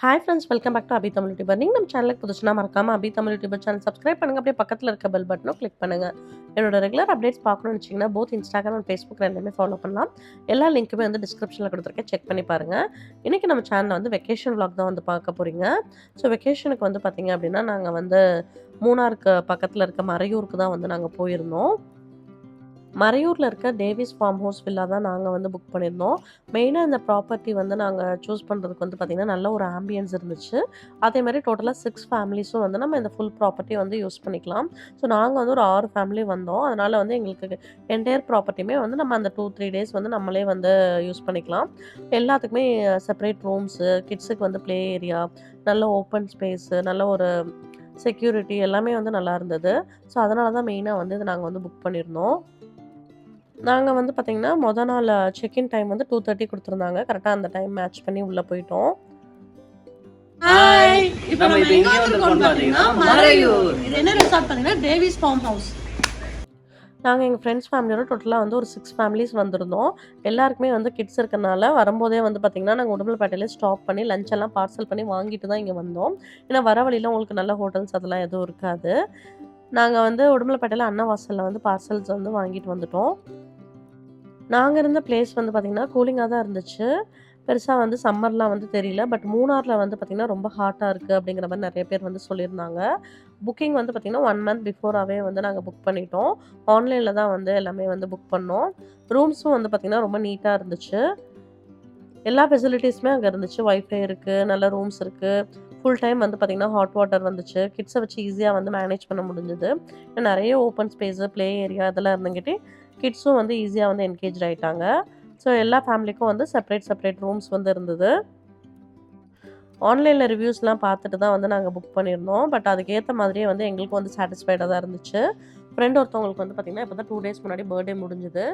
Hi friends welcome back to Abhi Tamil YouTuber நீங்கள் நம்ம சேனலுக்கு புதுசுனா மறக்காமல் Abhi Tamil YouTuber channel subscribe பண்ணுங்கள் அப்படியே பக்கத்தில் இருக்க பெல் பட்டனும் கிளிக் பண்ணுங்க. என்னோட ரெகுலர் அப்டேட்ஸ் பார்க்கணும்னு வச்சிங்கன்னா போத் இன்ஸ்டாகிராம் அண்ட் ஃபேஸ்புக் ரெண்டுமே ஃபாலோ பண்ணலாம். எல்லா லிங்க்குமே வந்து டிஸ்கிரிப்ஷனில் கொடுத்துருக்கேன். செக் பண்ணி பாருங்கள் இன்றைக்கி நம்ம சேனலில் வந்து வெக்கேஷன் vlog தான் வந்து பார்க்க போகிறீங்க ஸோ வெக்கேஷனுக்கு வந்து பார்த்தீங்க அப்படின்னா நாங்கள் வந்து மூணாருக்கு பக்கத்தில் இருக்க மறையூருக்கு தான் வந்து நாங்கள் போயிருந்தோம். மறையூரில் இருக்க டேவிஸ் ஃபார்ம் ஹவுஸ் வில்லா தான் நாங்கள் வந்து புக் பண்ணியிருந்தோம். மெயினாக இந்த ப்ராப்பர்ட்டி வந்து நாங்கள் சூஸ் பண்ணுறதுக்கு வந்து பார்த்திங்கன்னா நல்ல ஒரு ஆம்பியன்ஸ் இருந்துச்சு. அதே மாதிரி டோட்டலாக சிக்ஸ் ஃபேமிலிஸும் வந்து நம்ம இந்த ஃபுல் ப்ராப்பர்ட்டியை வந்து யூஸ் பண்ணிக்கலாம். ஸோ நாங்கள் வந்து ஒரு ஆறு ஃபேமிலி வந்தோம். அதனால் வந்து எங்களுக்கு என்டையர் ப்ராப்பர்ட்டியுமே வந்து நம்ம அந்த டூ த்ரீ டேஸ் வந்து நம்மளே வந்து யூஸ் பண்ணிக்கலாம். எல்லாத்துக்குமே செப்பரேட் ரூம்ஸு கிட்ஸுக்கு வந்து ப்ளே ஏரியா நல்ல ஓப்பன் ஸ்பேஸு நல்ல ஒரு செக்யூரிட்டி எல்லாமே வந்து நல்லா இருந்தது. ஸோ அதனால தான் மெயினாக வந்து இதை நாங்கள் வந்து புக் பண்ணியிருந்தோம். நாங்கள் வந்து பார்த்திங்கன்னா மொதல் நாள் செக்இன் டைம் வந்து டூ தேர்ட்டி கொடுத்துருந்தாங்க. கரெக்டாக அந்த டைம் மேட்ச் பண்ணி உள்ளே போயிட்டோம். டேவிஸ் ஃபார்ம் ஹவுஸ் நாங்கள் எங்கள் ஃப்ரெண்ட்ஸ் ஃபேமிலியோட டோட்டலாக வந்து ஒரு சிக்ஸ் ஃபேமிலிஸ் வந்திருந்தோம். எல்லாருக்குமே வந்து கிட்ஸ் இருக்கனால வரும்போதே வந்து பார்த்திங்கன்னா நாங்கள் உடுமலைப்பேட்டையிலே ஸ்டாப் பண்ணி லஞ்ச் எல்லாம் பார்சல் பண்ணி வாங்கிட்டு தான் இங்கே வந்தோம். ஏன்னா வர வழியில் உங்களுக்கு நல்ல ஹோட்டல்ஸ் அதெல்லாம் எதுவும் இருக்காது. நாங்கள் வந்து உடுமலைப்பேட்டையில் அன்னவாசலில் வந்து பார்சல்ஸ் வந்து வாங்கிட்டு வந்துட்டோம். நாங்கள் இருந்த பிளேஸ் வந்து பார்த்திங்கன்னா கூலிங்காக தான் இருந்துச்சு. பெருசாக வந்து சம்மர்லாம் வந்து தெரியல. பட் மூணாரில் வந்து பார்த்திங்கன்னா ரொம்ப ஹாட்டாக இருக்குது அப்படிங்கிற மாதிரி நிறைய பேர் வந்து சொல்லியிருந்தாங்க. புக்கிங் வந்து பார்த்திங்கன்னா ஒன் மந்த் பிஃபோராகவே வந்து நாங்கள் புக் பண்ணிட்டோம். ஆன்லைனில் தான் வந்து எல்லாமே வந்து புக் பண்ணோம். ரூம்ஸும் வந்து பார்த்திங்கன்னா ரொம்ப நீட்டாக இருந்துச்சு. எல்லா ஃபெசிலிட்டிஸுமே அங்கே இருந்துச்சு. ஒய்ஃபை இருக்குது நல்ல ரூம்ஸ் இருக்குது ஃபுல் டைம் வந்து பார்த்திங்கன்னா ஹாட் வாட்டர் வந்துச்சு. கிட்ஸை வச்சு ஈஸியாக வந்து மேனேஜ் பண்ண முடிஞ்சுது. நிறைய ஓப்பன் ஸ்பேஸு ப்ளே ஏரியா இதெல்லாம் இருந்துங்கிட்டே கிட்ஸும் வந்து ஈஸியாக வந்து என்கேஜ் ஆகிட்டாங்க ஸோ எல்லா ஃபேமிலிக்கும் வந்து செப்பரேட் செப்பரேட் ரூம்ஸ் வந்து இருந்தது. ஆன்லைனில் ரிவ்யூஸ்லாம் பார்த்துட்டு தான் வந்து நாங்கள் புக் பண்ணியிருந்தோம். பட் அதுக்கேற்ற மாதிரியே வந்து எங்களுக்கும் வந்து சாட்டிஸ்ஃபைடாக தான் இருந்துச்சு. ஃப்ரெண்ட் ஒருத்தவங்களுக்கு வந்து பார்த்திங்கன்னா இப்போ தான் டூ டேஸ் முன்னாடி பர்த்டே முடிஞ்சுது.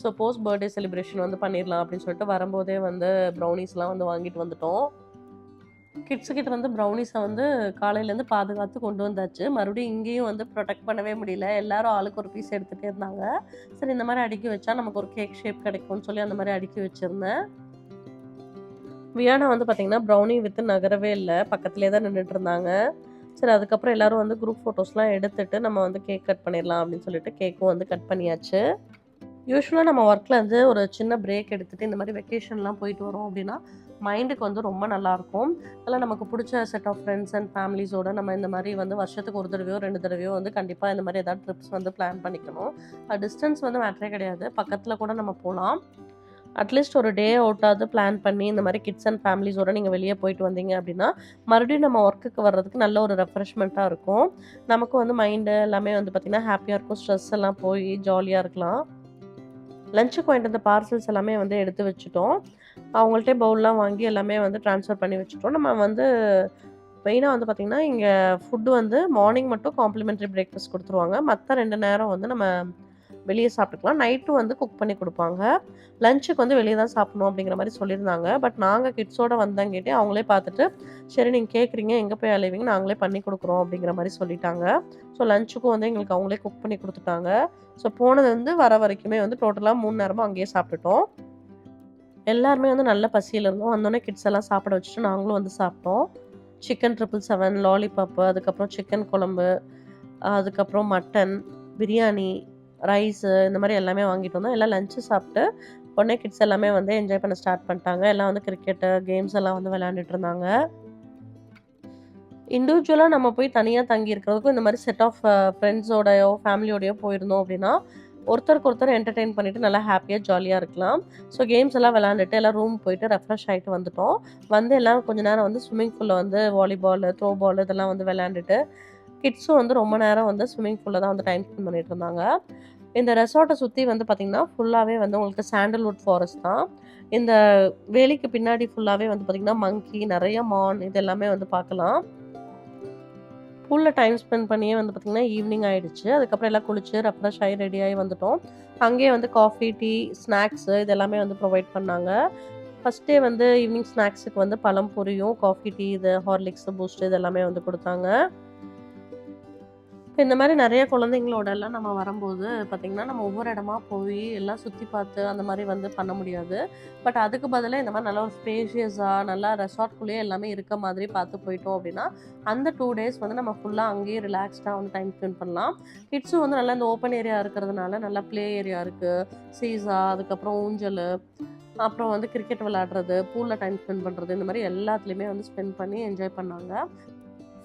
ஸோ போஸ்ட் பர்த்டே செலிப்ரேஷன் வந்து பண்ணிடலாம் அப்படின்னு சொல்லிட்டு வரும்போதே வந்து ப்ரௌனிஸ்லாம் வந்து வாங்கிட்டு வந்துட்டோம். கிட்ஸுக்கிட்ட வந்து ப்ரௌனிஸை வந்து காலையிலேருந்து பாதுகாத்து கொண்டு வந்தாச்சு. மறுபடியும் இங்கேயும் வந்து ப்ரொடெக்ட் பண்ணவே முடியல. எல்லாரும் ஆளுக்கு ஒரு பீஸ் எடுத்துகிட்டே இருந்தாங்க. சரி இந்த மாதிரி அடுக்கி வச்சா நமக்கு ஒரு கேக் ஷேப் கிடைக்கும்னு சொல்லி அந்த மாதிரி அடுக்கி வச்சுருந்தேன். வியானா வந்து பார்த்திங்கன்னா ப்ரௌனி வித்து நகரவே இல்லை. பக்கத்துலேயே தான் நின்றுட்டு இருந்தாங்க. சரி அதுக்கப்புறம் எல்லாரும் வந்து குரூப் ஃபோட்டோஸ்லாம் எடுத்துட்டு நம்ம வந்து கேக் கட் பண்ணிடலாம் அப்படின்னு சொல்லிட்டு கேக்கும் வந்து கட் பண்ணியாச்சு. யூஸ்வலாக நம்ம ஒர்க்கில் வந்து ஒரு சின்ன பிரேக் எடுத்துகிட்டு இந்த மாதிரி வெக்கேஷன்லாம் போயிட்டு வரோம் அப்படின்னா மைண்டுக்கு வந்து ரொம்ப நல்லாயிருக்கும் அதெல்லாம் நமக்கு பிடிச்ச செட் ஆஃப் ஃப்ரெண்ட்ஸ் அண்ட் ஃபேமிலிஸோடு நம்ம இந்த மாதிரி வந்து வருஷத்துக்கு ஒரு தடவையோ ரெண்டு தடவையோ வந்து கண்டிப்பாக இந்த மாதிரி ஏதாவது ட்ரிப்ஸ் வந்து பிளான் பண்ணிக்கணும். டிஸ்டன்ஸ் வந்து மேட்ரே கிடையாது. பக்கத்தில் கூட நம்ம போகலாம் அட்லீஸ்ட் ஒரு டே அவுட்டாவது பிளான் பண்ணி இந்த மாதிரி கிட்ஸ் அண்ட் ஃபேமிலிஸோடு நீங்கள் வெளியே போயிட்டு வந்தீங்க அப்படின்னா மறுபடியும் நம்ம ஒர்க்குக்கு வர்றதுக்கு நல்ல ஒரு ரெஃப்ரெஷ்மெண்ட்டாக இருக்கும். நமக்கு வந்து மைண்டு எல்லாமே வந்து பார்த்திங்கன்னா ஹாப்பியாக இருக்கும். ஸ்ட்ரெஸ் எல்லாம் போய் ஜாலியாக இருக்கலாம். லஞ்சுக்கு வாங்கிட்டு வந்த பார்சல்ஸ் எல்லாமே வந்து எடுத்து வச்சுட்டோம். அவங்கள்ட்டே பவுல்லாம் வாங்கி எல்லாமே வந்து ட்ரான்ஸ்ஃபர் பண்ணி வச்சுட்டோம். நம்ம வந்து மெயினாக வந்து பார்த்திங்கன்னா இங்கே ஃபுட்டு வந்து மார்னிங் மட்டும் காம்ப்ளிமெண்ட்ரி பிரேக்ஃபாஸ்ட் கொடுத்துருவாங்க. மற்ற ரெண்டு நேரம் வந்து நம்ம வெளியே சாப்பிட்டுக்கலாம். நைட்டும் வந்து குக் பண்ணி கொடுப்பாங்க. லஞ்சுக்கு வந்து வெளியே தான் சாப்பிடணும் அப்படிங்கிற மாதிரி சொல்லியிருந்தாங்க. பட் நாங்கள் கிட்ஸோட வந்தாங்கிட்டே அவங்களே பார்த்துட்டு சரி நீங்கள் கேட்குறீங்க எங்கே போய் அலைவீங்க நாங்களே பண்ணி கொடுக்குறோம் அப்படிங்கிற மாதிரி சொல்லிட்டாங்க. ஸோ லஞ்சுக்கும் வந்து எங்களுக்கு அவங்களே குக் பண்ணி கொடுத்துட்டாங்க. ஸோ போனது வந்து வர வரைக்குமே வந்து டோட்டலாக மூணு நேரமும் அங்கேயே சாப்பிட்டுட்டோம். எல்லாருமே வந்து நல்ல பசியில் இருந்தோம். வந்தோடனே கிட்ஸ் எல்லாம் சாப்பிட வச்சுட்டு நாங்களும் வந்து சாப்பிட்டோம். சிக்கன் ட்ரிபிள் செவன் லாலிபாப்பு அதுக்கப்புறம் சிக்கன் குழம்பு அதுக்கப்புறம் மட்டன் பிரியாணி ரைஸு இந்த மாதிரி எல்லாமே வாங்கிட்டு வந்தோம். எல்லாம் லஞ்சு சாப்பிட்டு உடனே கிட்ஸ் எல்லாமே வந்து என்ஜாய் பண்ண ஸ்டார்ட் பண்ணிட்டாங்க. எல்லாம் வந்து கிரிக்கெட்டு கேம்ஸ் எல்லாம் வந்து விளையாண்டுட்டு இருந்தாங்க. இண்டிவிஜுவலாக நம்ம போய் தனியாக தங்கி இருக்கிறதுக்கும் இந்த மாதிரி செட் ஆஃப் ஃப்ரெண்ட்ஸோடையோ ஃபேமிலியோடையோ போயிருந்தோம் அப்படின்னா ஒருத்தருக்கு ஒருத்தர் என்டர்டெயின் பண்ணிட்டு நல்லா ஹாப்பியாக ஜாலியாக இருக்கலாம். ஸோ கேம்ஸ் எல்லாம் விளாண்டுட்டு எல்லாம் ரூம் போயிட்டு ரெஃப்ரெஷ் ஆகிட்டு வந்துட்டோம். வந்து எல்லாம் கொஞ்ச நேரம் வந்து ஸ்விம்மிங் பூலில் வந்து வாலிபால் த்ரோ பால் இதெல்லாம் வந்து விளாண்டுட்டு கிட்ஸும் வந்து ரொம்ப நேரம் வந்து ஸ்விம்மிங் பூலில் தான் வந்து டைம் ஸ்பெண்ட் பண்ணிட்டு இருந்தாங்க. இந்த ரெசார்ட்டை சுற்றி வந்து பார்த்திங்கன்னா ஃபுல்லாகவே வந்து உங்களுக்கு சாண்டல்வுட் ஃபாரஸ்ட் தான். இந்த வேலிக்கு பின்னாடி ஃபுல்லாகவே வந்து பார்த்திங்கன்னா மங்கி நிறைய மான் இது எல்லாமே வந்து பார்க்கலாம் பூலில் டைம் ஸ்பெண்ட் பண்ணியே வந்து பார்த்திங்கன்னா ஈவினிங் ஆகிடுச்சு அதுக்கப்புறம் எல்லாம் குளிச்சு ரெஃப்ரெஷ் ஆகி ரெடி ஆகி வந்துட்டோம். அங்கேயே வந்து காஃபி டீ ஸ்நாக்ஸு இது எல்லாமே வந்து ப்ரொவைட் பண்ணாங்க. ஃபஸ்ட் டே வந்து ஈவினிங் ஸ்நாக்ஸுக்கு வந்து பழம் பொரியும் காஃபி டீ இது ஹார்லிக்ஸ் பூஸ்ட் இது எல்லாமே வந்து கொடுத்தாங்க. இப்போ இந்த மாதிரி நிறைய குழந்தைங்களோட எல்லாம் நம்ம வரும்போது பார்த்திங்கன்னா நம்ம ஒவ்வொரு இடமா போய் எல்லாம் சுற்றி பார்த்து அந்த மாதிரி வந்து பண்ண முடியாது. பட் அதுக்கு பதிலாக இந்த மாதிரி நல்லா ஒரு ஸ்பேஷியஸாக நல்லா ரெசார்ட்குள்ளேயே எல்லாமே இருக்க மாதிரி பார்த்து போயிட்டோம் அப்படின்னா அந்த டூ டேஸ் வந்து நம்ம ஃபுல்லாக அங்கேயே ரிலாக்ஸ்டாக வந்து டைம் ஸ்பெண்ட் பண்ணலாம். கிட்ஸும் வந்து நல்லா இந்த ஓப்பன் ஏரியா இருக்கிறதுனால நல்லா ப்ளே ஏரியா இருக்குது சீசா அதுக்கப்புறம் ஊஞ்சல் அப்புறம் வந்து கிரிக்கெட் விளையாடுறது பூலில் டைம் ஸ்பெண்ட் பண்ணுறது இந்த மாதிரி எல்லாத்துலேயுமே வந்து ஸ்பெண்ட் பண்ணி என்ஜாய் பண்ணாங்க.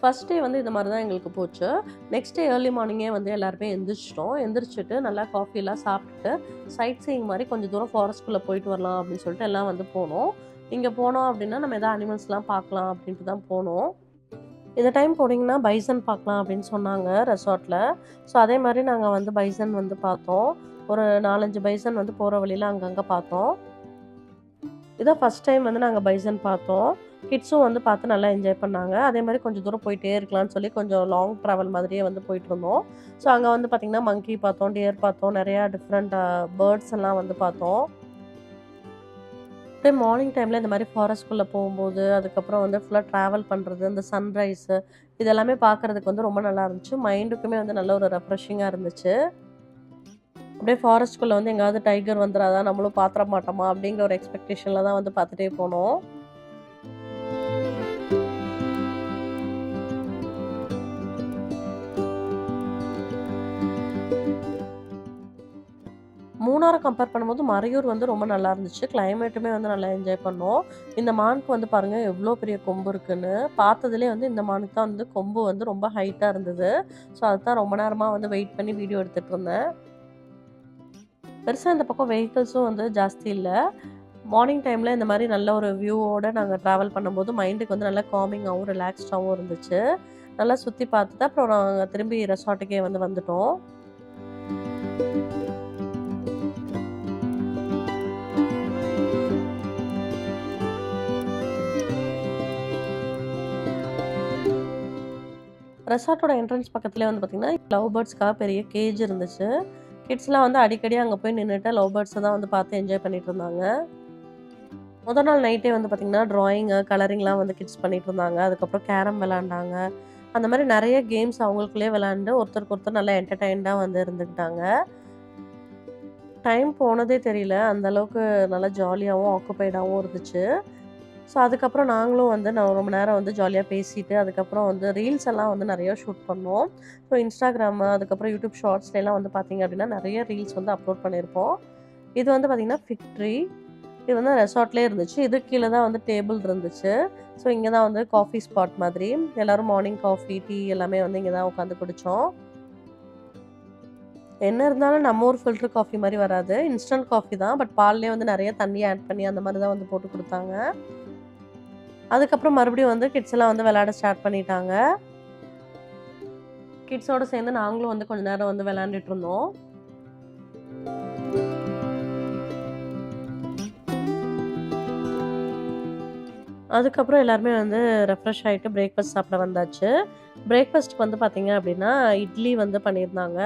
ஃபர்ஸ்ட் டே வந்து இந்த மாதிரி தான் எங்களுக்கு போச்சு. நெக்ஸ்ட் டே ஏர்லி மார்னிங்கே வந்து எல்லாருமே எந்திரிச்சிட்டோம். எந்திரிச்சிட்டு நல்லா காஃபிலாம் சாப்பிட்டுட்டு சைட் சீயிங் மாதிரி கொஞ்சம் தூரம் ஃபாரஸ்ட்குள்ளே போயிட்டு வரலாம் அப்படின்னு சொல்லிட்டு எல்லாம் வந்து போனோம். இங்கே போனோம் அப்படின்னா நம்ம எதாவது அனிமல்ஸ்லாம் பார்க்கலாம் அப்படின்ட்டு தான் போனோம். இந்த டைம் போனீங்கன்னா பைசன் பார்க்கலாம் அப்படின்னு சொன்னாங்க ரெசார்ட்டில் ஸோ அதே மாதிரி நாங்கள் வந்து பைசன் வந்து பார்த்தோம். ஒரு நாலஞ்சு பைசன் வந்து போகிற வழியில் அங்கங்கே பார்த்தோம். இதான் ஃபஸ்ட் டைம் வந்து நாங்கள் பைசன் பார்த்தோம். கிட்ஸும் வந்து பார்த்து நல்லா என்ஜாய் பண்ணாங்க. அதே மாதிரி கொஞ்சம் தூரம் போயிட்டே இருக்கலாம்னு சொல்லி கொஞ்சம் லாங் ட்ராவல் மாதிரியே வந்து போயிட்டு இருந்தோம். ஸோ அங்கே வந்து பார்த்திங்கன்னா மங்கி பார்த்தோம் டியர் பார்த்தோம் நிறையா டிஃப்ரெண்ட் பேர்ட்ஸ் எல்லாம் வந்து பார்த்தோம். அப்படியே மார்னிங் டைமில் இந்த மாதிரி ஃபாரஸ்ட்குள்ளே போகும்போது அதுக்கப்புறம் வந்து ஃபுல்லாக ட்ராவல் பண்ணுறது அந்த சன்ரைஸு இதெல்லாமே பார்க்குறதுக்கு வந்து ரொம்ப நல்லா இருந்துச்சு. மைண்டுக்குமே வந்து நல்ல ஒரு ரெஃப்ரெஷிங்காக இருந்துச்சு. அப்படியே ஃபாரஸ்ட்குள்ளே வந்து எங்கேயாவது டைகர் வந்துடாதா நம்மளும் பார்த்துட மாட்டோமா அப்படிங்கிற ஒரு எக்ஸ்பெக்டேஷனில் தான் வந்து பார்த்துட்டே போனோம். மூணாரை கம்பேர் பண்ணும்போது மறையூர் வந்து ரொம்ப நல்லா இருந்துச்சு. கிளைமேட்டுமே வந்து நல்லா என்ஜாய் பண்ணோம். இந்த மானுக்கு வந்து பாருங்கள் எவ்வளோ பெரிய கொம்பு இருக்குன்னு. பார்த்ததுலேயே வந்து இந்த மானுக்கு தான் வந்து கொம்பு வந்து ரொம்ப ஹைட்டாக இருந்தது. ஸோ அதுதான் ரொம்ப நேரமாக வந்து வெயிட் பண்ணி வீடியோ எடுத்துகிட்டு இருந்தேன். பெருசாக இந்த பக்கம் வெஹிக்கிள்ஸும் வந்து ஜாஸ்தி இல்லை. மார்னிங் டைமில் இந்த மாதிரி நல்ல ஒரு வியூவோடு நாங்கள் ட்ராவல் பண்ணும்போது மைண்டுக்கு வந்து நல்லா காமிங்காகவும் ரிலாக்ஸ்டாகவும் இருந்துச்சு. நல்லா சுற்றி பார்த்துட்டு அப்புறம் நாங்கள் திரும்பி ரெசார்ட்டுக்கே வந்து வந்துட்டோம். ரெசார்ட்டோட என்ட்ரன்ஸ் பக்கத்துலேயே வந்து பார்த்திங்கன்னா லவ் பேர்ட்ஸ்க்காக பெரிய கேஜ் இருந்துச்சு. கிட்ஸ்லாம் வந்து அடிக்கடி அங்கே போய் நின்றுட்டு லவ் பேர்ட்ஸை தான் வந்து பார்த்து என்ஜாய் பண்ணிட்டு இருந்தாங்க. முதல் நாள் நைட்டே வந்து பார்த்திங்கன்னா ட்ராயிங்கு கலரிங்லாம் வந்து கிட்ஸ் பண்ணிட்டு இருந்தாங்க. அதுக்கப்புறம் கேரம் விளாண்டாங்க. அந்த மாதிரி நிறைய கேம்ஸ் அவங்களுக்குள்ளே விளாண்டு ஒருத்தருக்கு ஒருத்தர் நல்லா என்டர்டைன்டாக வந்து இருந்துக்கிட்டாங்க. டைம் போனதே தெரியல. அந்த அளவுக்கு நல்லா ஜாலியாகவும் ஆக்குப்பைடாகவும் இருந்துச்சு. ஸோ அதுக்கப்புறம் நாங்களும் வந்து நான் ரொம்ப நேரம் வந்து ஜாலியாக பேசிட்டு அதுக்கப்புறம் வந்து ரீல்ஸ் எல்லாம் வந்து நிறையா ஷூட் பண்ணோம் ஸோ இன்ஸ்டாகிராமு அதுக்கப்புறம் யூடியூப் ஷார்ட்ஸ்லாம் வந்து பார்த்தீங்க அப்படின்னா நிறைய ரீல்ஸ் வந்து அப்லோட் பண்ணியிருப்போம் இது வந்து பார்த்திங்கன்னா ஃபிக்ட்ரி இது வந்து ரெசார்ட்லேயே இருந்துச்சு. இது கீழே தான் வந்து டேபிள் இருந்துச்சு. ஸோ இங்கே தான் வந்து காஃபி ஸ்பாட் மாதிரி. எல்லோரும் மார்னிங் காஃபி டீ எல்லாமே வந்து இங்கே தான் உட்காந்து குடித்தோம் என்ன இருந்தாலும் நம்ம ஊர் ஃபில்டர் காஃபி மாதிரி வராது. இன்ஸ்டன்ட் காஃபி தான். பட் பால்லே வந்து நிறைய தண்ணி ஆட் பண்ணி அந்த மாதிரி தான் வந்து போட்டு கொடுத்தாங்க. அதுக்கப்புறம் மறுபடியும் வந்து கிட்ஸ் எல்லாம் வந்து விளையாட ஸ்டார்ட் பண்ணிட்டாங்க. கிட்ஸோட சேர்ந்து நாங்களும் வந்து கொஞ்ச நேரம் வந்து விளையாண்டுட்டு இருந்தோம். அதுக்கப்புறம் எல்லாருமே வந்து ரெஃப்ரெஷ் ஆகிட்டு பிரேக்ஃபாஸ்ட் சாப்பிட வந்தாச்சு. பிரேக்ஃபாஸ்ட்டுக்கு வந்து பார்த்திங்க அப்படின்னா இட்லி வந்து பண்ணியிருந்தாங்க.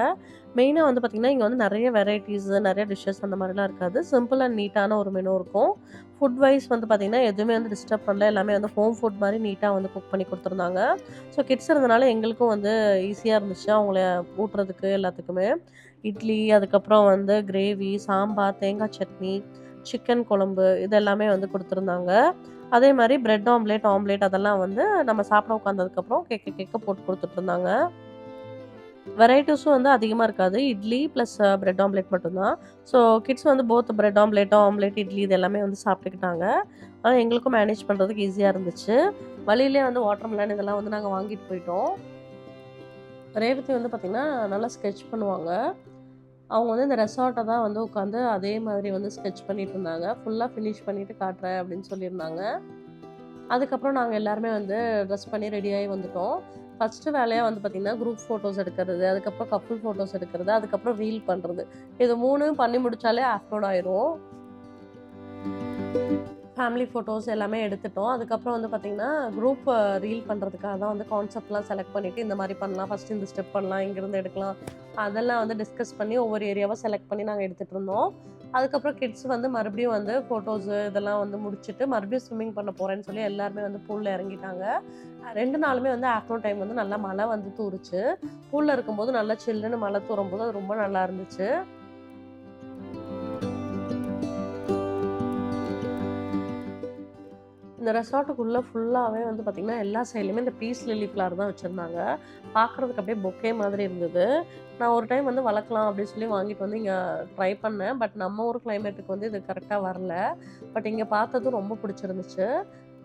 மெயினாக வந்து பார்த்திங்கன்னா இங்கே வந்து நிறைய வெரைட்டிஸ் நிறைய டிஷ்ஷஸ் அந்த மாதிரிலாம் இருக்காது. சிம்பிள் அண்ட் நீட்டான ஒரு மெனு இருக்கும். ஃபுட் வைஸ் வந்து பார்த்திங்கன்னா எதுவுமே வந்து டிஸ்டர்ப் பண்ணல. எல்லாமே வந்து ஹோம் ஃபுட் மாதிரி நீட்டாக வந்து குக் பண்ணி கொடுத்துருந்தாங்க. ஸோ கிட்ஸ் இருந்தனால எங்களுக்கும் வந்து ஈஸியாக இருந்துச்சு. அவங்கள ஊட்டுறதுக்கு எல்லாத்துக்குமே. இட்லி அதுக்கப்புறம் வந்து கிரேவி சாம்பார் தேங்காய் சட்னி சிக்கன் குழம்பு இது எல்லாமே வந்து கொடுத்துருந்தாங்க. அதே மாதிரி பிரெட் ஆம்லேட் ஆம்லேட் அதெல்லாம் வந்து நம்ம சாப்பிட உட்காந்ததுக்கப்புறம் கேட்க கேட்க போட்டு கொடுத்துட்டு இருந்தாங்க. வெரைட்டிஸும் வந்து அதிகமாக இருக்காது. இட்லி ப்ளஸ் பிரெட் ஆம்லேட் மட்டும்தான். ஸோ கிட்ஸ் வந்து போத் பிரெட் ஆம்லேட்டோ ஆம்லேட் இட்லி இது எல்லாமே வந்து சாப்பிட்டுக்கிட்டாங்க. ஆனால் எங்களுக்கும் மேனேஜ் பண்ணுறதுக்கு ஈஸியாக இருந்துச்சு. வழியிலே வந்து வாட்டர் மிலான் இதெல்லாம் வந்து நாங்கள் வாங்கிட்டு போயிட்டோம். ரேவதி வந்து பார்த்திங்கன்னா நல்லா ஸ்கெட்ச் பண்ணுவாங்க. அவங்க வந்து இந்த ரெசார்ட்டை தான் வந்து உட்காந்து அதே மாதிரி வந்து ஸ்கெச் பண்ணிட்டு இருந்தாங்க. ஃபுல்லாக ஃபினிஷ் பண்ணிவிட்டு காட்டுறேன் அப்படின்னு சொல்லியிருந்தாங்க. அதுக்கப்புறம் நாங்கள் எல்லாருமே வந்து ட்ரெஸ் பண்ணி ரெடியாகி வந்துட்டோம். ஃபஸ்ட்டு வேலையாக வந்து பார்த்திங்கன்னா குரூப் ஃபோட்டோஸ் எடுக்கிறது அதுக்கப்புறம் கப்புள் ஃபோட்டோஸ் எடுக்கிறது அதுக்கப்புறம் ரீல் பண்ணுறது இது மூணும் பண்ணி முடித்தாலே ஆஃப்லோட் ஆயிரும். ஃபேமிலி ஃபோட்டோஸ் எல்லாமே எடுத்துட்டோம். அதுக்கப்புறம் வந்து பார்த்திங்கன்னா குரூப் ரீல் பண்ணுறதுக்காக தான் வந்து கான்செப்ட்லாம் செலக்ட் பண்ணிவிட்டு இந்த மாதிரி பண்ணலாம். ஃபஸ்ட்டு இந்த ஸ்டெப் பண்ணலாம் இங்கேருந்து எடுக்கலாம். அதெல்லாம் வந்து டிஸ்கஸ் பண்ணி ஒவ்வொரு ஏரியாவாக செலக்ட் பண்ணி நாங்கள் எடுத்துகிட்டு இருந்தோம். அதுக்கப்புறம் கிட்ஸ் வந்து மறுபடியும் வந்து ஃபோட்டோஸு இதெல்லாம் வந்து முடிச்சுட்டு மறுபடியும் ஸ்விம்மிங் பண்ண போகிறேன்னு சொல்லி எல்லாருமே வந்து பூலில் இறங்கிட்டாங்க. ரெண்டு நாளுமே வந்து ஆஃப்டர்நூன் டைம் வந்து நல்லா மழை வந்து தூருச்சு பூலில் இருக்கும்போது நல்லா சில்லுன்னு மழை தூரும் போது அது ரொம்ப நல்லா இருந்துச்சு. இந்த ரெசார்ட்டுக்குள்ளே ஃபுல்லாகவே வந்து பார்த்திங்கன்னா எல்லா சைட்லையுமே இந்த பீஸ் லில்லி ஃப்ளார் தான் வச்சுருந்தாங்க. பார்க்குறதுக்கு அப்படியே பொக்கே மாதிரி இருந்தது. நான் ஒரு டைம் வந்து வளர்க்கலாம் அப்படின்னு சொல்லி வாங்கிட்டு வந்து இங்கே ட்ரை பண்ணேன். பட் நம்ம ஊர் கிளைமேட்டுக்கு வந்து இது கரெக்டாக வரல. பட் இங்கே பார்த்ததும் ரொம்ப பிடிச்சிருந்துச்சு.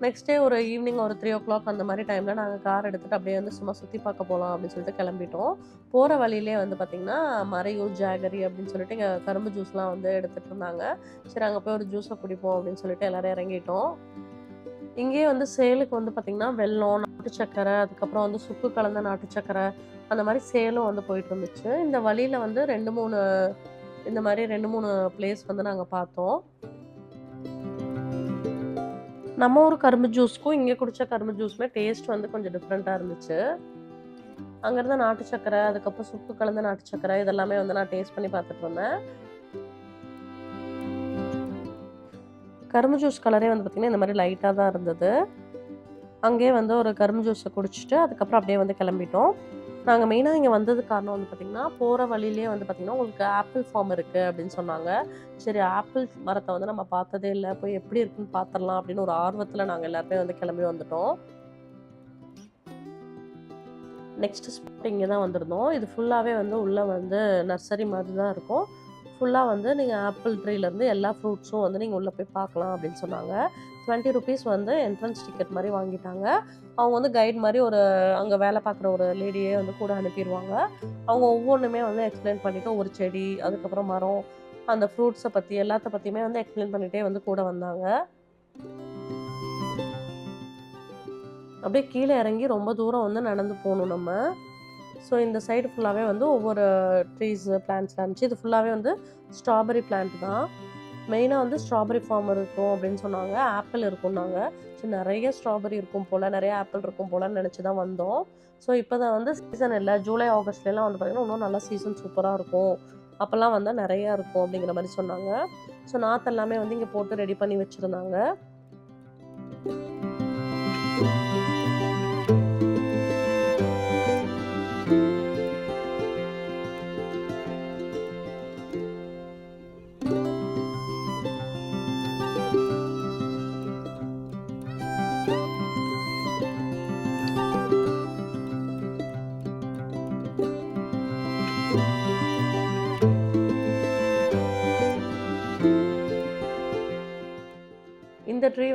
நெக்ஸ்ட் டே ஒரு ஈவினிங் ஒரு த்ரீ ஓ கிளாக் அந்த மாதிரி டைமில் நாங்கள் கார் எடுத்துகிட்டு அப்படியே வந்து சும்மா சுற்றி பார்க்க போகலாம் அப்படின்னு சொல்லிட்டு கிளம்பிட்டோம். போகிற வழியிலே வந்து பார்த்திங்கன்னா மறையூர் ஜாகரி அப்படின்னு சொல்லிட்டு இங்கே கரும்பு ஜூஸ்லாம் வந்து எடுத்துகிட்டு இருந்தாங்க. சரி அங்கே போய் ஒரு ஜூஸை குடிப்போம் அப்படின்னு சொல்லிட்டு எல்லோரும் இறங்கிட்டோம். இங்கேயே வந்து சேலுக்கு வந்து பார்த்திங்கன்னா வெல்லம் நாட்டு சக்கரை அதுக்கப்புறம் வந்து சுக்கு கலந்த நாட்டு சக்கரை அந்த மாதிரி சேலும் வந்து போயிட்டு இருந்துச்சு. இந்த வழியில் வந்து ரெண்டு மூணு இந்த மாதிரி ரெண்டு மூணு பிளேஸ் வந்து நாங்கள் பார்த்தோம். நம்ம ஊர் கரும்பு ஜூஸ்க்கும் இங்கே குடித்த கரும்பு ஜூஸுமே டேஸ்ட் வந்து கொஞ்சம் டிஃப்ரெண்ட்டாக இருந்துச்சு. அங்கேருந்து நாட்டு சக்கரை அதுக்கப்புறம் சுக்கு கலந்த நாட்டு சக்கரை இதெல்லாமே வந்து நான் டேஸ்ட் பண்ணி பார்த்துட்டு இருந்தேன் கரும்பு ஜூஸ் கலரே வந்து பார்த்திங்கன்னா இந்த மாதிரி லைட்டாக தான் இருந்தது. அங்கேயே வந்து ஒரு கரும்பு ஜூஸை குடிச்சிட்டு அதுக்கப்புறம் அப்படியே வந்து கிளம்பிட்டோம். நாங்கள் மெயினாக இங்கே வந்தது காரணம் வந்து பார்த்திங்கன்னா போகிற வழியிலே வந்து பார்த்திங்கன்னா உங்களுக்கு ஆப்பிள் ஃபார்ம் இருக்குது அப்படின்னு சொன்னாங்க. சரி ஆப்பிள் மரத்தை வந்து நம்ம பார்த்ததே இல்லை போய் எப்படி இருக்குன்னு பார்த்துடலாம் அப்படின்னு ஒரு ஆர்வத்தில் நாங்கள் எல்லாருமே வந்து கிளம்பி வந்துட்டோம். நெக்ஸ்ட் ஸ்பாட் இங்கே தான் வந்திருந்தோம். இது ஃபுல்லாகவே வந்து உள்ளே வந்து நர்சரி மாதிரி தான் இருக்கும். ஃபுல்லாக வந்து நீங்கள் ஆப்பிள் ட்ரீலேருந்து எல்லா ஃப்ரூட்ஸும் வந்து நீங்கள் உள்ளே போய் பார்க்கலாம் அப்படின்னு சொன்னாங்க. டுவெண்ட்டி ருபீஸ் வந்து என்ட்ரன்ஸ் டிக்கெட் மாதிரி வாங்கிட்டாங்க. அவங்க வந்து கைட் மாதிரி ஒரு அங்கே வேலை பார்க்குற ஒரு லேடியே வந்து கூட அனுப்பிடுவாங்க அவங்க ஒவ்வொன்றுமே வந்து எக்ஸ்பிளைன் பண்ணிவிட்டு ஒரு செடி அதுக்கப்புறம் மரம் அந்த ஃப்ரூட்ஸை பற்றி எல்லாத்த பற்றியுமே வந்து எக்ஸ்பிளைன் பண்ணிகிட்டே வந்து கூட வந்தாங்க. அப்படியே கீழே இறங்கி ரொம்ப தூரம் வந்து நடந்து போகணும் நம்ம. ஸோ இந்த சைடு ஃபுல்லாகவே வந்து ஒவ்வொரு ட்ரீஸ் பிளான்ட்ஸ்லாம் இருந்துச்சு இது ஃபுல்லாகவே வந்து ஸ்ட்ராபெரி பிளான்ட் தான். மெயினாக வந்து ஸ்ட்ராபெரி ஃபார்ம் இருக்கும் அப்படின்னு சொன்னாங்க. ஆப்பிள் இருக்கும்னாங்க. ஸோ நிறைய ஸ்ட்ராபெரி இருக்கும் போல் நிறைய ஆப்பிள் இருக்கும் போலன்னு நினச்சி தான் வந்தோம். ஸோ இப்போ தான் வந்து சீசன் இல்லை. ஜூலை ஆகஸ்ட்லலாம் வந்து பார்த்திங்கன்னா இன்னும் நல்லா சீசன் சூப்பராக இருக்கும். அப்போல்லாம் வந்தால் நிறையா இருக்கும் அப்படிங்கிற மாதிரி சொன்னாங்க. ஸோ நாற்று எல்லாமே வந்து இங்கே போட்டு ரெடி பண்ணி வச்சுருந்தாங்க. thank you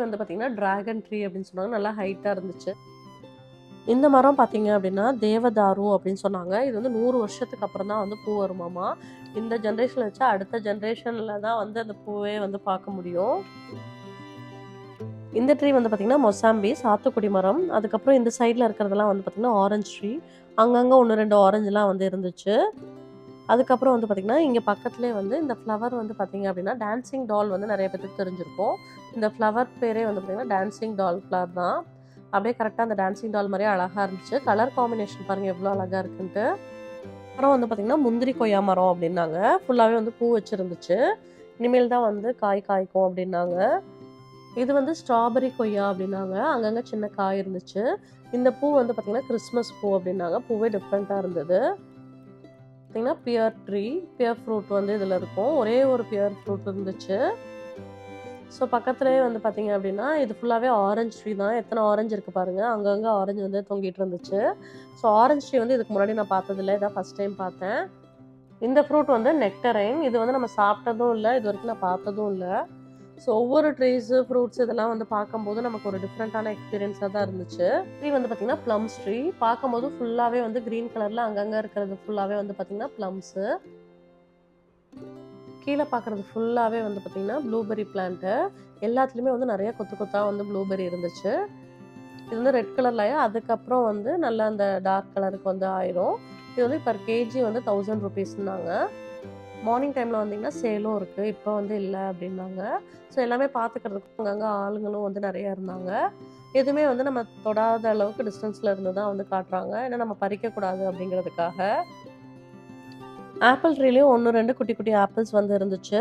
வந்து பார்த்திங்கன்னா ட்ராகன் ட்ரீ அப்படின்னு சொன்னாங்க. நல்லா ஹைட்டாக இருந்துச்சு. இந்த மரம் பார்த்தீங்க அப்படின்னா தேவதாரு அப்படின்னு சொன்னாங்க. இது வந்து நூறு வருஷத்துக்கு அப்புறம் தான் வந்து பூ வருமாமா? இந்த ஜென்ரேஷனில் வச்சா அடுத்த ஜென்ரேஷனில் தான் வந்து அந்த பூவே வந்து பார்க்க முடியும். இந்த ட்ரீ வந்து பார்த்திங்கன்னா மொசாம்பி சாத்துக்குடி மரம். அதுக்கப்புறம் இந்த சைடில் இருக்கிறதெல்லாம் வந்து பார்த்திங்கன்னா ஆரஞ்சு ட்ரீ அங்கங்கே ஒன்று ரெண்டு ஆரஞ்சுலாம் வந்து இருந்துச்சு. அதுக்கப்புறம் வந்து பார்த்திங்கன்னா இங்கே பக்கத்துலேயே வந்து இந்த ஃப்ளவர் வந்து பார்த்திங்க அப்படின்னா டான்சிங் டால் வந்து நிறைய பேருக்கு தெரிஞ்சிருக்கும். இந்த ஃப்ளவர் பேரே வந்து பார்த்திங்கன்னா டான்சிங் டால் ஃப்ளவர் தான். அப்படியே கரெக்டாக அந்த டான்சிங் டால் மாதிரியே அழகாக இருந்துச்சு. கலர் காம்பினேஷன் பாருங்கள் எவ்வளோ அழகாக இருக்குன்ட்டு. அப்புறம் வந்து பார்த்திங்கன்னா முந்திரி கொய்யா மரம் அப்படின்னாங்க. ஃபுல்லாகவே வந்து பூ வச்சுருந்துச்சு. இனிமேல் தான் வந்து காய் காய்க்கும் அப்படின்னாங்க. இது வந்து ஸ்ட்ராபெரி கொய்யா அப்படின்னாங்க. அங்கங்கே சின்ன காய் இருந்துச்சு. இந்த பூ வந்து பார்த்திங்கன்னா கிறிஸ்மஸ் பூ அப்படின்னாங்க. பூவே டிஃப்ரெண்ட்டாக இருந்தது. பார்த்திங்கன்னா பியர் ட்ரீ பியர் ஃப்ரூட் வந்து இதில் இருக்கும். ஒரே ஒரு பியர் ஃப்ரூட் இருந்துச்சு. ஸோ பக்கத்துலேயே வந்து பார்த்தீங்க அப்படின்னா இது ஃபுல்லாகவே ஆரஞ்சு ட்ரீ தான். எத்தனை ஆரஞ்சு இருக்குது பாருங்கள் அங்கங்கே ஆரஞ்சு வந்து தொங்கிட்டு இருந்துச்சு. ஸோ ஆரஞ்சு ட்ரீ வந்து இதுக்கு முன்னாடி நான் பார்த்ததில்ல. இதான் ஃபஸ்ட் டைம் பார்த்தேன். இந்த ஃப்ரூட் வந்து நெக்டரைன் இது வந்து நம்ம சாப்பிட்டதும் இல்லை. இது வரைக்கும் நான் பார்த்ததும் இல்லை. ஸோ ஒவ்வொரு ட்ரீஸு ஃப்ரூட்ஸ் இதெல்லாம் வந்து பார்க்கும்போது நமக்கு ஒரு டிஃப்ரெண்ட்டான எக்ஸ்பீரியன்ஸாக தான் இருந்துச்சு. ட்ரீ வந்து பார்த்திங்கன்னா ப்ளம்ஸ் ட்ரீ பார்க்கும்போது ஃபுல்லாகவே வந்து க்ரீன் கலரில் அங்கங்கே இருக்கிறது ஃபுல்லாகவே வந்து பார்த்திங்கன்னா ப்ளம்ஸு கீழே பார்க்குறது ஃபுல்லாகவே வந்து பார்த்திங்கன்னா ப்ளூபெரி பிளான்ட்டு எல்லாத்துலேயுமே வந்து நிறைய கொத்து கொத்தாக வந்து ப்ளூபெரி இருந்துச்சு. இது வந்து ரெட் கலர்லையா அதுக்கப்புறம் வந்து நல்லா அந்த டார்க் கலருக்கு வந்து ஆயிரும். இது வந்து பர் கேஜி வந்து தௌசண்ட் ருபீஸ்னாங்க மார்னிங் டைமில் வந்தீங்கன்னா சேலும் இருக்குது இப்போ வந்து இல்லை அப்படின்னாங்க. ஸோ எல்லாமே பார்த்துக்கிறதுக்கு அங்கங்கே ஆளுங்களும் வந்து நிறையா இருந்தாங்க. எதுவுமே வந்து நம்ம தொடாத அளவுக்கு டிஸ்டன்ஸில் இருந்து தான் வந்து காட்டுறாங்க. ஏன்னா நம்ம பறிக்கக்கூடாது அப்படிங்கிறதுக்காக. ஆப்பிள் ட்ரீலேயும் ஒன்று ரெண்டு குட்டி குட்டி ஆப்பிள்ஸ் வந்து இருந்துச்சு.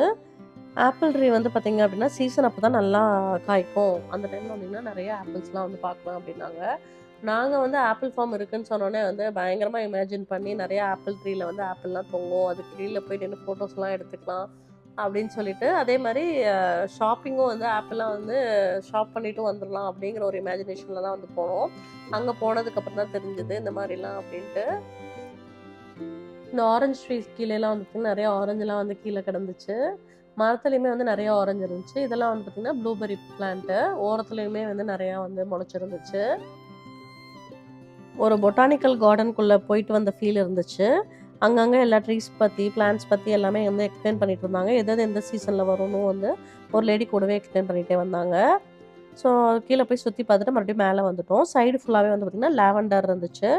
ஆப்பிள் ட்ரீ வந்து பார்த்திங்க அப்படின்னா சீசன் அப்போ தான் நல்லா காய்க்கும். அந்த டைமில் வந்தீங்கன்னா நிறைய ஆப்பிள்ஸ்லாம் வந்து பார்க்கலாம் அப்படின்னாங்க. நாங்கள் வந்து ஆப்பிள் ஃபார்ம் இருக்குன்னு சொன்னோன்னே வந்து பயங்கரமாக இமேஜின் பண்ணி நிறைய ஆப்பிள் ட்ரீல வந்து ஆப்பிள்லாம் தொங்கும். அதுக்கு ட்ரீயில் போய் நின்று ஃபோட்டோஸ்லாம் எடுத்துக்கலாம் அப்படின்னு சொல்லிட்டு அதே மாதிரி ஷாப்பிங்கும் வந்து ஆப்பிள்லாம் வந்து ஷாப் பண்ணிட்டு வந்துடலாம் அப்படிங்கிற ஒரு இமேஜினேஷனில் தான் வந்து போனோம். அங்கே போனதுக்கப்புறம் தான் தெரிஞ்சது இந்த மாதிரிலாம் அப்படின்ட்டு. இந்த ஆரஞ்சு ட்ரீஸ் கீழேலாம் வந்து பார்த்திங்கன்னா நிறைய ஆரஞ்சுலாம் வந்து கீழே கிடந்துச்சு. மரத்துலையுமே வந்து நிறைய ஆரஞ்சு இருந்துச்சு. இதெல்லாம் வந்து பார்த்திங்கன்னா ப்ளூபெரி பிளான்ட்டு ஓரத்துலையுமே வந்து நிறையா வந்து முளைச்சிருந்துச்சு. ஒரு பொட்டானிக்கல் கார்டனுக்குள்ளே போயிட்டு வந்த ஃபீல் இருந்துச்சு. அங்கங்கே எல்லா ட்ரீஸ் பற்றி பிளான்ஸ் பற்றி எல்லாமே வந்து எக்ஸ்பிளைன் பண்ணிட்டு இருந்தாங்க. எதாவது எந்த சீசனில் வரும்னு வந்து ஒரு லேடி கூடவே எக்ஸ்பிளைன் பண்ணிகிட்டே வந்தாங்க. ஸோ கீழே போய் சுற்றி பார்த்துட்டு மறுபடியும் மேலே வந்துட்டோம். சைடு ஃபுல்லாகவே வந்து பார்த்திங்கன்னா லாவெண்டர் இருந்துச்சு.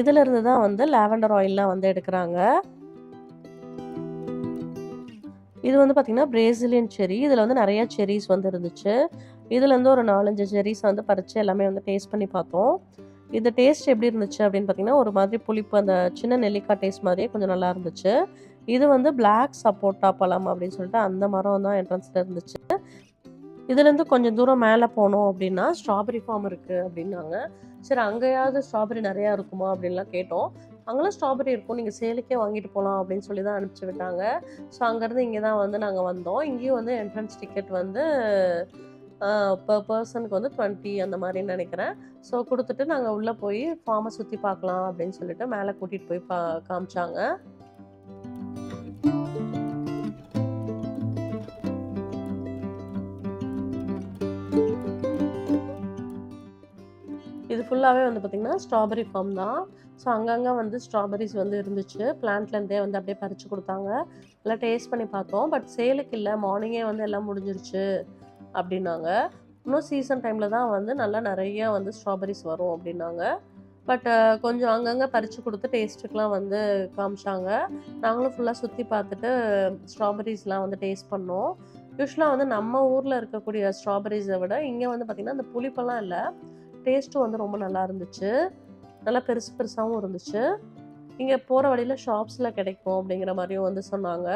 இதிலிருந்து தான் வந்து லாவெண்டர் ஆயிலெலாம் வந்து எடுக்கிறாங்க. இது வந்து பார்த்திங்கன்னா பிரேசிலியன் செரி இதில் வந்து நிறையா செரிஸ் வந்து இருந்துச்சு. இதுலேருந்து ஒரு நாலஞ்சு செரிஸ் வந்து பறித்து எல்லாமே வந்து டேஸ்ட் பண்ணி பார்த்தோம். இந்த டேஸ்ட் எப்படி இருந்துச்சு அப்படின்னு பார்த்தீங்கன்னா ஒரு மாதிரி புளிப்பு அந்த சின்ன நெல்லிக்காய் டேஸ்ட் மாதிரியே கொஞ்சம் நல்லா இருந்துச்சு. இது வந்து பிளாக் சப்போட்டா பழம் அப்படின்னு சொல்லிட்டு அந்த மரம் தான் என்ட்ரன்ஸில் இருந்துச்சு. இதுலேருந்து கொஞ்சம் தூரம் மேலே போனோம் அப்படின்னா ஸ்ட்ராபெரி ஃபார்ம் இருக்குது அப்படின்னாங்க. சரி அங்கேயாவது ஸ்ட்ராபெரி நிறையா இருக்குமா அப்படின்லாம் கேட்டோம். அங்கெல்லாம் ஸ்ட்ராபெரி இருக்கும் நீங்கள் சேலுக்கே வாங்கிட்டு போகலாம் அப்படின்னு சொல்லி தான் அனுப்பிச்சி விட்டாங்க. ஸோ அங்கேருந்து இங்கே தான் வந்து நாங்கள் வந்தோம். இங்கேயும் வந்து என்ட்ரன்ஸ் டிக்கெட் வந்து பர் பர்சனுக்கு வந்து டுவெண்ட்டி அந்த மாதிரி நினைக்கிறேன். ஸோ கொடுத்துட்டு நாங்கள் உள்ளே போய் ஃபார்மை சுற்றி பார்க்கலாம் அப்படின்னு சொல்லிட்டு மேலே கூட்டிகிட்டு போய் பா காமிச்சாங்க. இது ஃபுல்லாகவே வந்து பார்த்திங்கன்னா ஸ்ட்ராபெரி ஃபார்ம் தான். ஸோ அங்கங்கே வந்து ஸ்ட்ராபெரிஸ் வந்து இருந்துச்சு. பிளான்ட்லேருந்தே வந்து அப்படியே பறித்து கொடுத்தாங்க. எல்லாம் டேஸ்ட் பண்ணி பார்த்தோம். பட் சேலுக்கு இல்லை. மார்னிங்கே வந்து எல்லாம் முடிஞ்சிருச்சு. அப்படின்னாங்க. இன்னும் சீசன் டைமில் தான் வந்து நல்லா நிறைய வந்து ஸ்ட்ராபெரிஸ் வரும் அப்படின்னாங்க. பட் கொஞ்சம் அங்கங்கே பறித்து கொடுத்து டேஸ்ட்டுக்கெலாம் வந்து காமிச்சாங்க. நாங்களும் ஃபுல்லாக சுற்றி பார்த்துட்டு ஸ்ட்ராபெரிஸ்லாம் வந்து டேஸ்ட் பண்ணோம். யூஸ்வலாக வந்து நம்ம ஊரில் இருக்கக்கூடிய ஸ்ட்ராபெரிஸை விட இங்கே வந்து பார்த்திங்கன்னா அந்த புளிப்பெல்லாம் இல்லை. டேஸ்ட்டும் வந்து ரொம்ப நல்லா இருந்துச்சு. நல்லா பெருசு பெருசாகவும் இருந்துச்சு. இங்கே போகிற வழியில் ஷாப்ஸில் கிடைக்கும் அப்படிங்கிற மாதிரியும் வந்து சொன்னாங்க.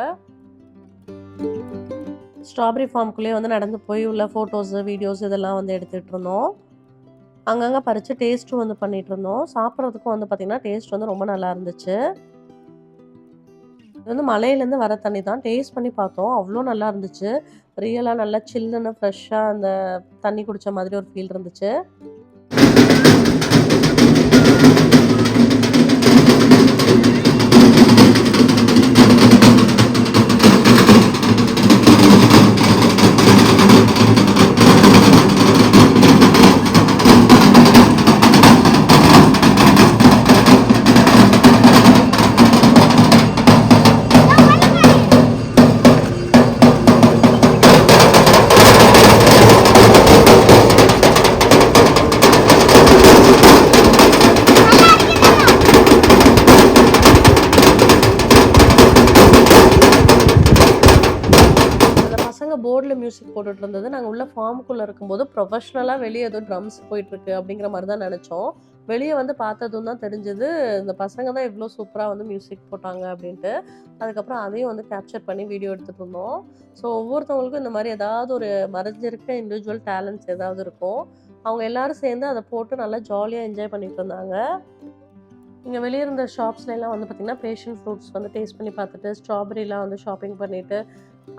ஸ்ட்ராபெரி ஃபார்முக்குள்ளேயே வந்து நடந்து போய் உள்ள ஃபோட்டோஸு வீடியோஸ் இதெல்லாம் வந்து எடுத்துகிட்டு இருந்தோம் அங்கங்கே பறித்து டேஸ்ட்டும் வந்து பண்ணிகிட்டு இருந்தோம் சாப்பிட்றதுக்கும் வந்து பார்த்திங்கன்னா டேஸ்ட் வந்து ரொம்ப நல்லா இருந்துச்சு. இது வந்து மலையிலேருந்து வர தண்ணி தான். டேஸ்ட் பண்ணி பார்த்தோம். அவ்வளோ நல்லா இருந்துச்சு. ரியலாக நல்லா சில்லுன்னு ஃப்ரெஷ்ஷாக அந்த தண்ணி குடித்த மாதிரி ஒரு ஃபீல் இருந்துச்சு. போர்டில் மியூசிக் போட்டுட்டு இருந்தது. நாங்கள் உள்ள ஃபார்முக்குள்ளே இருக்கும்போது ப்ரொஃபஷ்னலாக வெளியே ஏதோ ட்ரம்ஸ் போயிட்டுருக்கு அப்படிங்கிற மாதிரி தான் நினச்சோம். வெளியே வந்து பார்த்ததும் தான் தெரிஞ்சது இந்த பசங்க தான் இவ்வளோ சூப்பராக வந்து மியூசிக் போட்டாங்க அப்படின்ட்டு. அதுக்கப்புறம் அதையும் வந்து கேப்சர் பண்ணி வீடியோ எடுத்துகிட்டு இருந்தோம். ஸோ ஒவ்வொருத்தவங்களுக்கும் இந்த மாதிரி ஏதாவது ஒரு மறைஞ்சிருக்க இண்டிவிஜுவல் டேலண்ட்ஸ் ஏதாவது இருக்கும். அவங்க எல்லாரும் சேர்ந்து அதை போட்டு நல்லா ஜாலியாக என்ஜாய் பண்ணிட்டு இருந்தாங்க. இங்கே வெளியே இருந்த ஷாப்ஸ்ல எல்லாம் வந்து பார்த்திங்கன்னா பேஷன் ஃப்ரூட்ஸ் வந்து டேஸ்ட் பண்ணி பார்த்துட்டு ஸ்ட்ராபெரிலாம் வந்து ஷாப்பிங் பண்ணிவிட்டு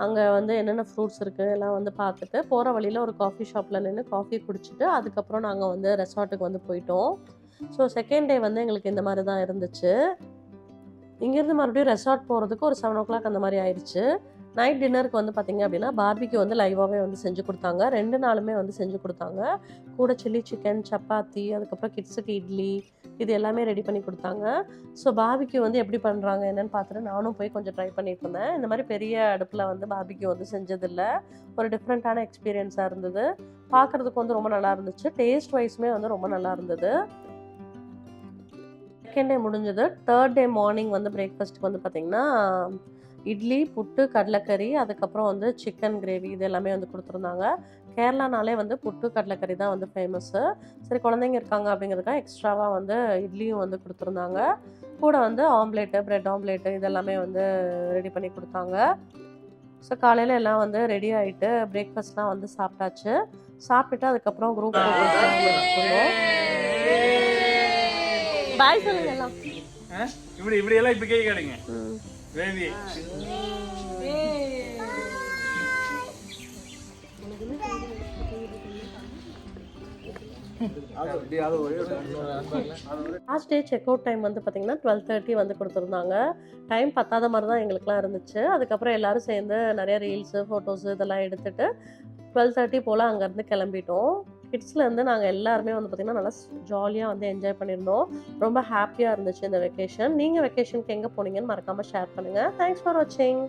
அங்கே வந்து என்னென்ன ஃப்ரூட்ஸ் இருக்குது எல்லாம் வந்து பார்த்துட்டு போகிற வழியில் ஒரு காஃபி ஷாப்பில் நின்று காஃபி குடிச்சிட்டு அதுக்கப்புறம் நாங்கள் வந்து ரெசார்ட்டுக்கு வந்து போயிட்டோம். ஸோ செகண்ட் டே வந்து எங்களுக்கு இந்த மாதிரி தான் இருந்துச்சு. இங்கேருந்து மறுபடியும் ரெசார்ட் போகிறதுக்கு ஒரு செவன் ஓ கிளாக் அந்த மாதிரி ஆயிடுச்சு. நைட் டின்னருக்கு வந்து பார்த்திங்க அப்படின்னா பார்பிக்கு வந்து லைவாகவே வந்து செஞ்சு கொடுத்தாங்க. ரெண்டு நாளுமே வந்து செஞ்சு கொடுத்தாங்க. கூட சில்லி சிக்கன் சப்பாத்தி அதுக்கப்புறம் கிட்ஸுக்கு இட்லி இது எல்லாமே ரெடி பண்ணி கொடுத்தாங்க. ஸோ பாபிக்கு வந்து எப்படி பண்ணுறாங்க என்னென்னு பார்த்துட்டு நானும் போய் கொஞ்சம் ட்ரை பண்ணிட்டு இருந்தேன். இந்த மாதிரி பெரிய அடுப்பில் வந்து பாபிக்கு வந்து செஞ்சதில்லை. ஒரு டிஃப்ரெண்ட்டான எக்ஸ்பீரியன்ஸாக இருந்தது. பார்க்குறதுக்கு வந்து ரொம்ப நல்லா இருந்துச்சு. டேஸ்ட் வைஸுமே வந்து ரொம்ப நல்லா இருந்தது. செகண்ட் டே முடிஞ்சது. தேர்ட் டே மார்னிங் வந்து பிரேக்ஃபாஸ்ட்டுக்கு வந்து பார்த்திங்கன்னா இட்லி புட்டு கடலைக்கறி அதுக்கப்புறம் வந்து சிக்கன் கிரேவி இது எல்லாமே வந்து கொடுத்துருந்தாங்க. கேரளானாலே வந்து புட்டு கடலைக்கறி தான் வந்து ஃபேமஸ்ஸு சரி குழந்தைங்க இருக்காங்க அப்படிங்கிறதுக்காக எக்ஸ்ட்ராவாக வந்து இட்லியும் வந்து கொடுத்துருந்தாங்க. கூட வந்து ஆம்லேட்டு பிரெட் ஆம்லேட்டு இதெல்லாமே வந்து ரெடி பண்ணி கொடுத்தாங்க. ஸோ காலையில் எல்லாம் வந்து ரெடி ஆகிட்டு பிரேக்ஃபாஸ்ட்லாம் வந்து சாப்பிட்டாச்சு. சாப்பிட்டுட்டு அதுக்கப்புறம் குரூப் பாய் சொல்லுங்க எல்லாம்? இப்படி இப்படி எல்லாம் இப்படி கை காட்டுங்க ம். Baby last day check out time வந்து பார்த்தீங்கன்னா டுவெல் தேர்ட்டி வந்து கொடுத்துருந்தாங்க. டைம் பத்தாத மாதிரி தான் எங்களுக்குலாம் இருந்துச்சு. அதுக்கப்புறம் எல்லாரும் சேர்ந்து நிறைய ரீல்ஸு ஃபோட்டோஸு இதெல்லாம் எடுத்துட்டு டுவெல் தேர்ட்டி போல் அங்கேருந்து கிளம்பிட்டோம். கிட்ஸ்லேருந்து நாங்கள் எல்லாருமே வந்து பார்த்திங்கன்னா நல்லா ஜாலியாக வந்து என்ஜாய் பண்ணியிருந்தோம். ரொம்ப ஹாப்பியாக இருந்துச்சு இந்த வெக்கேஷன் நீங்கள் வெக்கேஷனுக்கு எங்கே போனீங்கன்னு மறக்காமல் ஷேர் பண்ணுங்கள் தேங்க்ஸ் ஃபார் வாட்சிங்